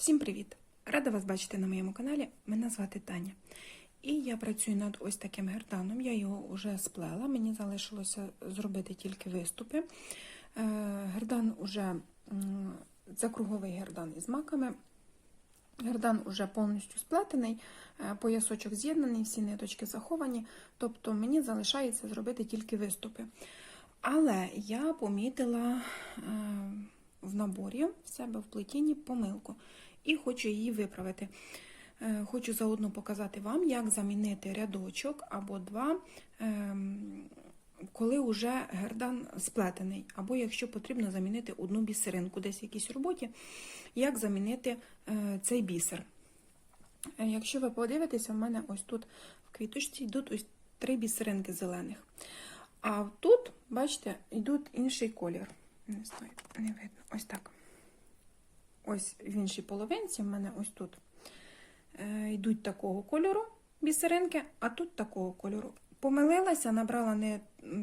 Всім привіт! Рада вас бачити на моєму каналі. Мене звати Таня. І я працюю над ось таким герданом. Я його вже сплела, мені залишилося зробити тільки виступи. Е, Гердан уже м, це круговий гердан із маками. Гердан уже повністю сплетений, е, поясочок з'єднаний, всі ниточки заховані. Тобто мені залишається зробити тільки виступи. Але я помітила е, в наборі в себе в плетінні помилку і хочу її виправити. Е, Хочу заодно показати вам, як замінити рядочок або два, ем, коли вже гердан сплетений, або якщо потрібно замінити одну бісеринку десь в якійсь роботі, як замінити е, цей бісер. Е, Якщо ви подивитеся, в мене ось тут в квіточці йдуть ось три бісеринки зелених. А тут, бачите, йдуть інший колір. Не знаю, не видно. Ось так. Ось в іншій половинці в мене ось тут е, йдуть такого кольору бісеринки, а тут такого кольору. Помилилася, набрала не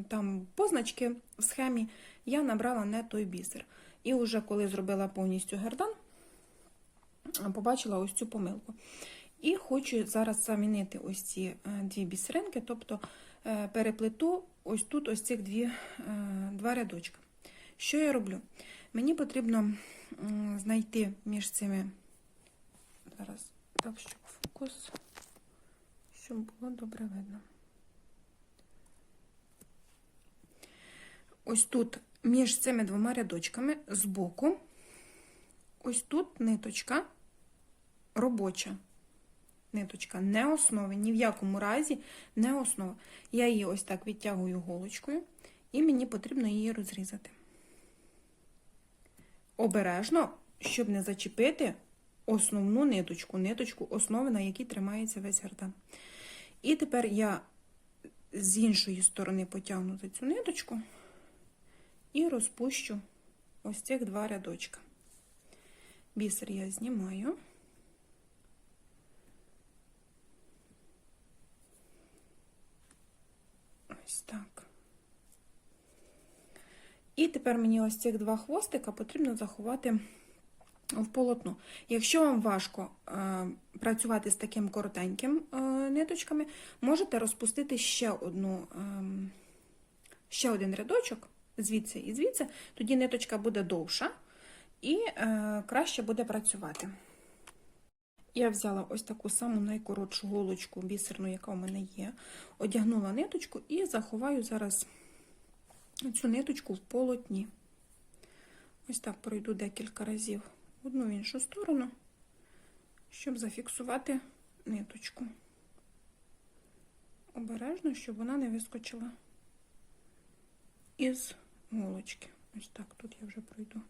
там позначки в схемі, я набрала не той бісер. І вже коли зробила повністю гердан, побачила ось цю помилку. І хочу зараз замінити ось ці е, дві бісеринки, тобто е, переплету ось тут ось цих дві, два рядочка. Що я роблю? Мені потрібно знайти між цими, зараз так, щоб фокус, щоб було добре видно. Ось тут між цими двома рядочками збоку, ось тут ниточка робоча. Ниточка не основи, ні в якому разі не основа. Я її ось так відтягую голочкою, і мені потрібно її розрізати. Обережно, щоб не зачепити основну ниточку, ниточку основи, на якій тримається весь гердан. І тепер я з іншої сторони потягну за цю ниточку і розпущу ось цих два рядочка. Бісер я знімаю. Ось так. І тепер мені ось цих два хвостика потрібно заховати в полотно. Якщо вам важко е, працювати з таким коротеньким е, ниточками, можете розпустити ще одну, е, ще один рядочок звідси і звідси, тоді ниточка буде довша і е, краще буде працювати. Я взяла ось таку саму найкоротшу голочку бісерну, яка у мене є, одягнула ниточку і заховаю зараз цю ниточку в полотні. Ось так пройду декілька разів в одну іншу сторону, щоб зафіксувати ниточку. Обережно, щоб вона не вискочила із голочки. Ось так, тут я вже пройду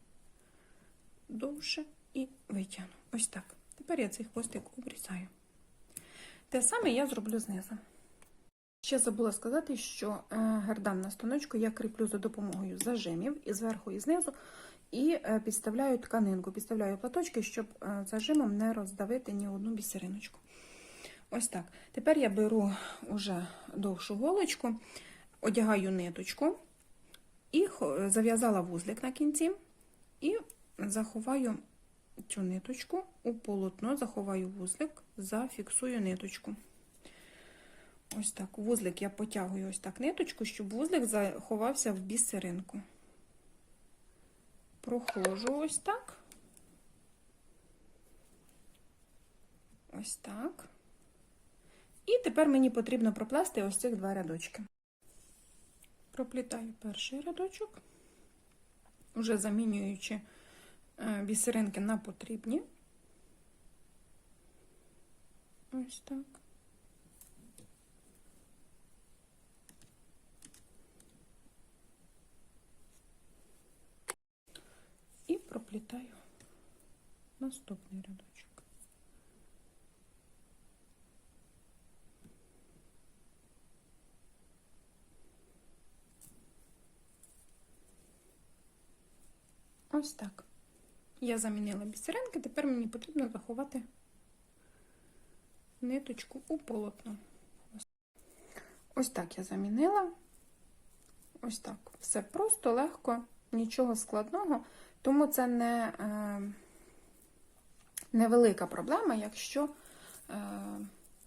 довше і витягну. Ось так. Tепер я цей хвостик обрізаю. Те саме я зроблю знизу. Ще забула сказати, що е, гердан на станочку я кріплю за допомогою зажимів і зверху, і знизу, і е, підставляю тканинку, підставляю платочки, щоб е, зажимом не роздавити ні одну бісериночку. Ось так. Тепер я беру уже довшу голочку, одягаю ниточку і зав'язала вузлик на кінці, і заховаю цю ниточку у полотно, заховаю вузлик, зафіксую ниточку. Ось так. Вузлик я потягую ось так ниточку, щоб вузлик заховався в бісеринку. Проходжу ось так. Ось так. І тепер мені потрібно проплести ось цих два рядочки. Проплітаю перший рядочок, вже замінюючи бісеринки на потрібні. Ось так. І проплітаю наступний рядочок. Ось так. Я замінила бісеринки, тепер мені потрібно заховати ниточку у полотно. Ось так я замінила. Ось так. Все просто, легко, нічого складного, тому це не, е, невелика проблема, якщо е,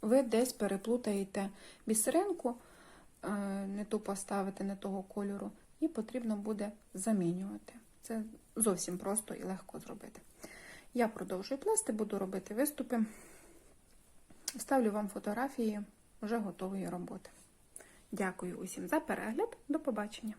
ви десь переплутаєте бісеринку, е, не ту поставите, не того кольору, і потрібно буде замінювати. Це зовсім просто і легко зробити. Я продовжую плести, буду робити виступи. Ставлю вам фотографії вже готової роботи. Дякую усім за перегляд. До побачення!